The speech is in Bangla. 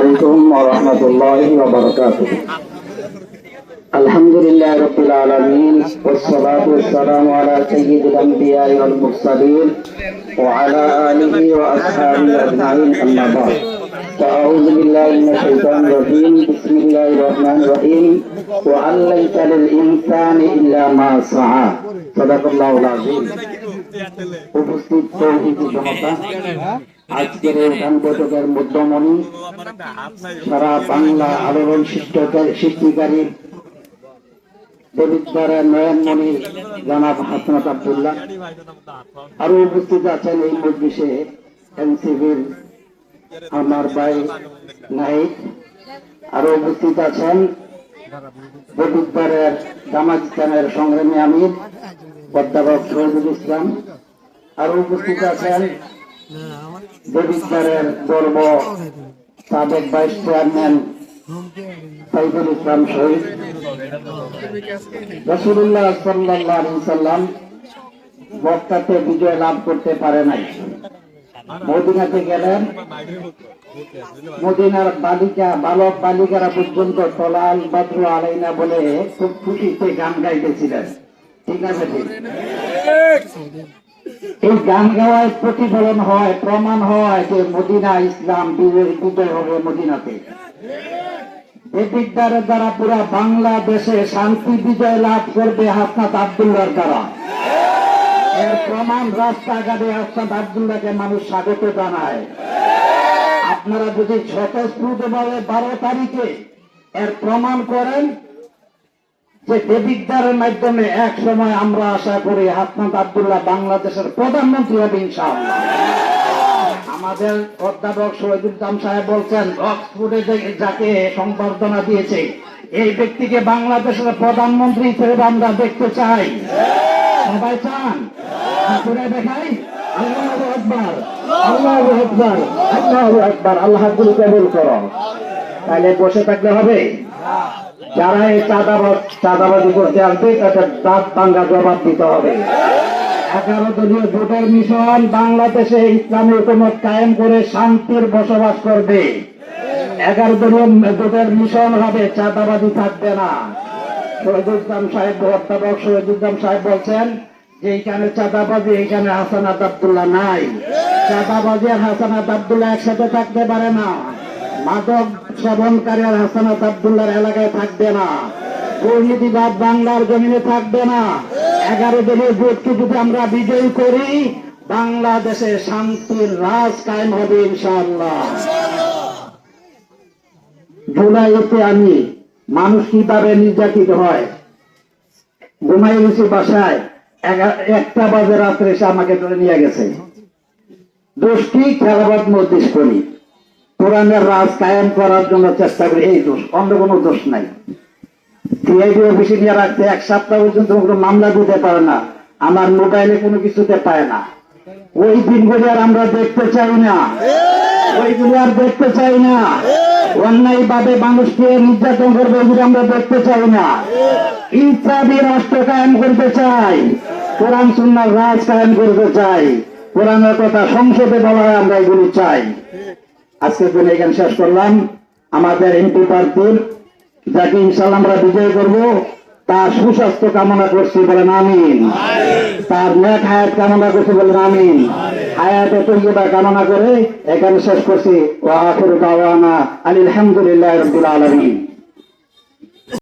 عليكم ورحمة الله وبركاته الحمد لله رب العالمين والصلاة والسلام على سيد الأنبياء والمرسلين وعلى آله وأصحابه أجمعين أما بعد فأعوذ بالله من الشيطان الرجيم بسم الله الرحمن الرحيم وأن ليس للإنسان إلا ما سعى সদাকল্লাহ উপস্থিত আজকের এই মধ্যমণি সারা বাংলা আলোড়ন সৃষ্টিকারী আছেন এই এনসিবির আমার ভাই নাইক আরও উপস্থিত আছেন দলিতদারের খানের সংগ্রামী আমির। অধ্যাপক শহীদুল ইসলাম। আরও উপস্থিত আছেন দেবিদ্বারের গর্ব সাবেক ভাইস চেয়ারম্যান সাইফুল ইসলাম শহীদ। রসুল্লাহ সাল্লাহ সাল্লাম বক্তাতে বিজয় লাভ করতে পারে নাই। মদিনাতে গেলেন। মদিনার বালিকা, বালক বালিকারা পর্যন্ত তলাল বাদ্রু আলাইনা বলে খুব খুশিতে গান গাইতেছিলেন। ঠিক আছে এই গান গাওয়ায় প্রতিফলন হয় প্রমাণ হয় যে মদিনা ইসলাম বিজয় বিজয় হবে মদিনাতে। এই বিদ্যার দ্বারা পুরা বাংলাদেশে শান্তি বিজয় লাভ করবে হাসনাত আবদুল্লার দ্বারা। এর প্রমাণ রাস্তাঘাটে হাসনাত আবদুল্লাহকে মানুষ স্বাগত জানায়। আপনারা যদি স্বতঃস্ফূর্ত ভাবে বারো তারিখে এর প্রমাণ করেন যে দেবিদ্যারের মাধ্যমে এক সময় আমরা আশা করি হাসনাত আবদুল্লাহ বাংলাদেশের প্রধানমন্ত্রী হবে আমাদের অধ্যাপক শহীদুদ্দাম সাহেব বলছেন, অক্সফোর্ডে যাকে সংবর্ধনা দিয়েছে, এই ব্যক্তিকে বাংলাদেশের প্রধানমন্ত্রী হিসেবে আমরা দেখতে চাই। সবাই চান? করে দেখাই? আল্লাহ আকবার আল্লাহ আকবার আল্লাহ আকবার আল্লাহ কবুল করো। তাহলে বসে থাকলে হবে? যারা এই চাঁদাবাদ চাঁদাবাদি করতে আসবে, তাদের দাঁত ভাঙ্গা জবাব দিতে হবে। এগারো দলীয় ভোটের মিশন বাংলাদেশে ইসলামী হুকুমত কায়েম করে শান্তির বসবাস করবে। এগারো দলীয় ভোটের মিশন হবে চাঁদাবাদি থাকবে না। শহীদুদ্দাম সাহেব অধ্যাপক শহীদুদ্দাম সাহেব বলছেন যে এইখানে চাঁদাবাজি, এইখানে হাসানাত আবদুল্লাহ নাই। চাঁদাবাজি আর হাসানাত আবদুল্লাহ একসাথে থাকতে পারে না। মাদক সেবনকারী হাসানাত আবদুল্লাহর এলাকায় থাকবে না। দুর্নীতিবাদ বাংলার জমিনে থাকবে না। এগারো দিনের ভোটকে যদি আমরা বিজয়ী করি, বাংলাদেশে শান্তির রাজ কায়েম হবে ইনশাআল্লাহ। জুলাইতে আমি মানুষ কীভাবে নির্যাতিত হয়? ঘুমাই গেছি বাসায় একটা বাজে রাত্রে এসে আমাকে ধরে নিয়ে গেছে। দোষটি খেলাবাদ মধ্যে করি। কোরআনের রাজ কায়েম করার জন্য চেষ্টা করি। এই দোষ অন্য কোনো দোষ নাই। সিআইডি অফিসে নিয়ে রাখতে এক সপ্তাহ পর্যন্ত কোনো মামলা দিতে পারে না। আমার মোবাইলে কোনো কিছুতে পায় না। ওই দিনগুলি আর আমরা দেখতে চাই না। ওইগুলি আর দেখতে চাই না। অন্যায় ভাবে মানুষকে নির্যাতন করবে এগুলি আমরা দেখতে চাই না। ইসলামী রাষ্ট্র কায়েম করতে চাই। কোরআন সুন্নার রাজ কায়েম করতে চাই। কোরআনের কথা সংসদে বলা হয়, আমরা এগুলি চাই। আজকের জন্য এখানে শেষ করলাম আমাদের এমপি প্রার্থীর যাকে ইনশাল্লাহ আমরা বিজয় করব তার সুস্বাস্থ্য কামনা করছি বলেন আমিন। তার নেক হায়াত কামনা করছি বলেন আমিন। হায়াতে তৈবা কামনা করে এখানে শেষ করছি। ওয়া আখিরু দাওয়ানা আলহামদুলিল্লাহ রাব্বিল আলামিন।